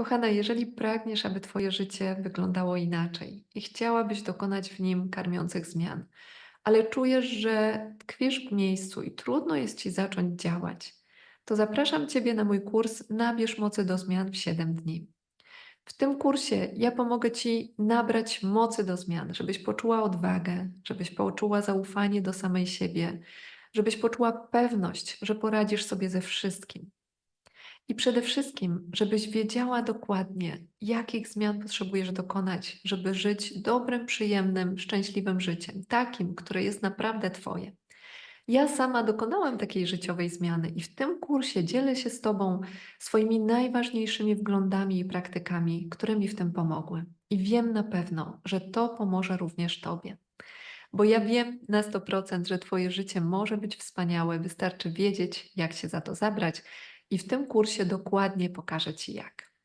Kochana, jeżeli pragniesz, aby Twoje życie wyglądało inaczej i chciałabyś dokonać w nim karmiących zmian, ale czujesz, że tkwisz w miejscu i trudno jest Ci zacząć działać, to zapraszam Ciebie na mój kurs Nabierz mocy do zmian w 7 dni. W tym kursie ja pomogę Ci nabrać mocy do zmian, żebyś poczuła odwagę, żebyś poczuła zaufanie do samej siebie, żebyś poczuła pewność, że poradzisz sobie ze wszystkim. I przede wszystkim, żebyś wiedziała dokładnie, jakich zmian potrzebujesz dokonać, żeby żyć dobrym, przyjemnym, szczęśliwym życiem, takim, które jest naprawdę Twoje. Ja sama dokonałam takiej życiowej zmiany i w tym kursie dzielę się z Tobą swoimi najważniejszymi wglądami i praktykami, które mi w tym pomogły. I wiem na pewno, że to pomoże również Tobie. Bo ja wiem na 100%, że Twoje życie może być wspaniałe, wystarczy wiedzieć, jak się za to zabrać, i w tym kursie dokładnie pokażę Ci jak.